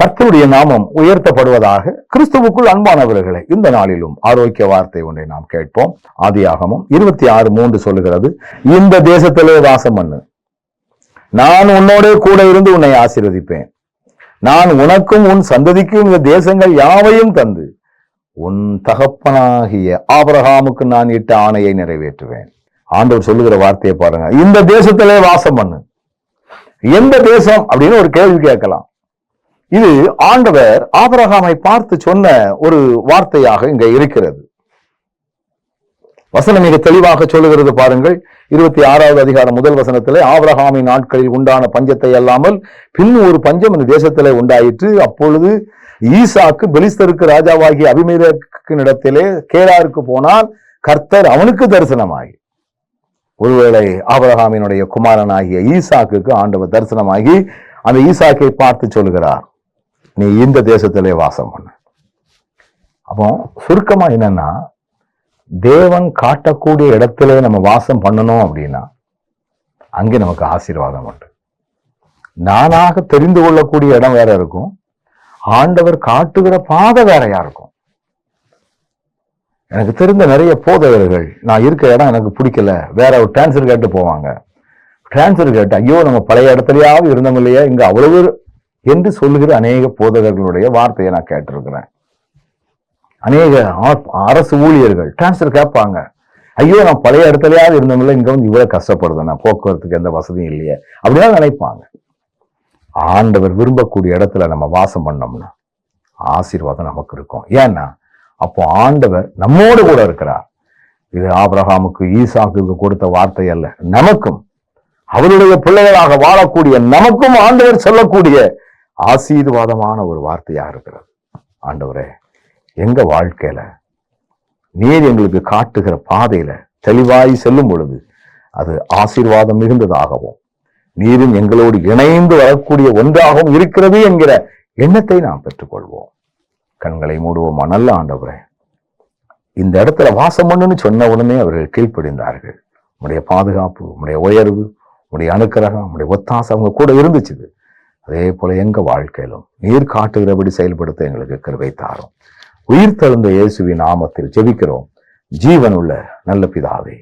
கர்த்தருடைய நாமம் உயர்த்தப்படுவதாக கிறிஸ்துவுக்குள் அன்பானவர்களை இந்த நாளிலும் ஆரோக்கிய வார்த்தை ஒன்றை நாம் கேட்போம். ஆதியாகமும் இருபத்தி ஆறு மூன்று சொல்லுகிறது இந்த தேசத்திலே வாசம் பண்ணு நான் உன்னோட கூட இருந்து உன்னை ஆசீர்வதிப்பேன். நான் உனக்கும் உன் சந்ததிக்கும் இந்த தேசங்கள் யாவையும் தந்து உன் தகப்பனாகிய ஆபரகாமுக்கு நான் இட்ட ஆணையை நிறைவேற்றுவேன். ஆண்டவர் சொல்லுகிற வார்த்தையை பாருங்க இந்த தேசத்திலே வாசம் பண்ணு எந்த தேசம்? அப்படின்னு ஒரு கேள்வி கேட்கலாம். இது ஆண்டவர் ஆபரகாமை பார்த்து சொன்ன ஒரு வார்த்தையாக இங்க இருக்கிறது. வசனம் மிக தெளிவாக சொல்லுகிறது பாருங்கள். இருபத்தி ஆறாவது அதிகாரம் முதல் வசனத்திலே ஆபரகாமின் நாட்களில் உண்டான பஞ்சத்தை அல்லாமல் பின் ஒரு பஞ்சம் இந்த தேசத்திலே உண்டாயிற்று. அப்பொழுது ஈசாக்கு பெலிஸ்தருக்கு ராஜாவாகிய அபிமேலக்கினிடத்திலே கேராருக்கு போனால் கர்த்தர் அவனுக்கு தரிசனமாகி ஒருவேளை ஆபரகாமினுடைய குமாரனாகிய ஈசாக்குக்கு ஆண்டவர் தரிசனமாகி அந்த ஈசாக்கை பார்த்து சொல்லுகிறார். நீ இந்த தேசத்திலே வாசம் பண்ண. அப்போ சுருக்கமா என்னன்னா தேவன் காட்டக்கூடிய இடத்துல நம்ம வாசம் பண்ணணும் அப்படின்னா அங்கே நமக்கு ஆசீர்வாதம் உண்டு. நானாக தெரிந்து கொள்ளக்கூடிய இடம் வேற இருக்கும். ஆண்டவர் காட்டுகிற பாதை வேறையா இருக்கும். எனக்கு தெரிந்த நிறைய போதவர்கள் நான் இருக்கிற இடம் எனக்கு பிடிக்கல வேற ஒரு டிரான்ஸ்ஃபர் கேட்டு போவாங்க. டிரான்ஸ்ஃபர் கேட்டு ஐயோ நம்ம பழைய இடத்துலயாவது இருந்தோம் இல்லையா? இங்க அவ்வளவு என்று சொல்லுகிற அநேக போதகர்களுடைய வார்த்தையை நான் கேட்டிருக்கிறேன். அநேக ஆ- அரசு ஊழியர்கள் டிரான்ஸ்ஃபர் கேட்பாங்க. ஐயோ நான் பழைய இடத்துலயாவது இருந்தோம்ல இங்க வந்து இவ்வளவு கஷ்டப்படுது நான் போக்குவரத்துக்கு எந்த வசதியும் இல்லையே அப்படிதான் நினைப்பாங்க. ஆண்டவர் விரும்பக்கூடிய இடத்துல நம்ம வாசம் பண்ணோம்னா ஆசீர்வாதம் நமக்கு இருக்கும். ஏன்னா அப்போ ஆண்டவர் நம்மோடு கூட இருக்கிறார். இது ஆபிரகாமுக்கு ஈசாக்கு கொடுத்த வார்த்தை அல்ல. நமக்கும் அவருடைய பிள்ளைகளாக வாழக்கூடிய நமக்கும் ஆண்டவர் சொல்லக்கூடிய ஆசீர்வாதமான ஒரு வார்த்தையாக இருக்கிறது. ஆண்டவரே எங்க வாழ்க்கையில நீர் எங்களுக்கு காட்டுகிற பாதையில தெளிவாய் செல்லும் பொழுது அது ஆசீர்வாதம் மிகுந்ததாகவும் நீரும் எங்களோடு இணைந்து வரக்கூடிய ஒன்றாகவும் இருக்கிறது என்கிற எண்ணத்தை நாம் பெற்றுக்கொள்வோம். கண்களை மூடுவோமா? நல்ல ஆண்டவரே இந்த இடத்துல வாசம் பண்ணுன்னு சொன்ன உடனே அவர்கள் கீழ்ப்படிந்தார்கள். உடைய பாதுகாப்பு உடைய உயர்வு உடைய அனுக்கிரகம் உடைய ஒத்தாசம் அவங்க கூட இருந்துச்சு அதே போல எங்க வாழ்க்கையிலும் நீர் காட்டுகிறபடி செயல்படுத்த எங்களுக்கு கிருபை தாரும். உயிர் தழுந்த இயேசுவின் நாமத்தில் ஜெபிக்கிறோம். ஜீவனுள்ள நல்ல பிதாவே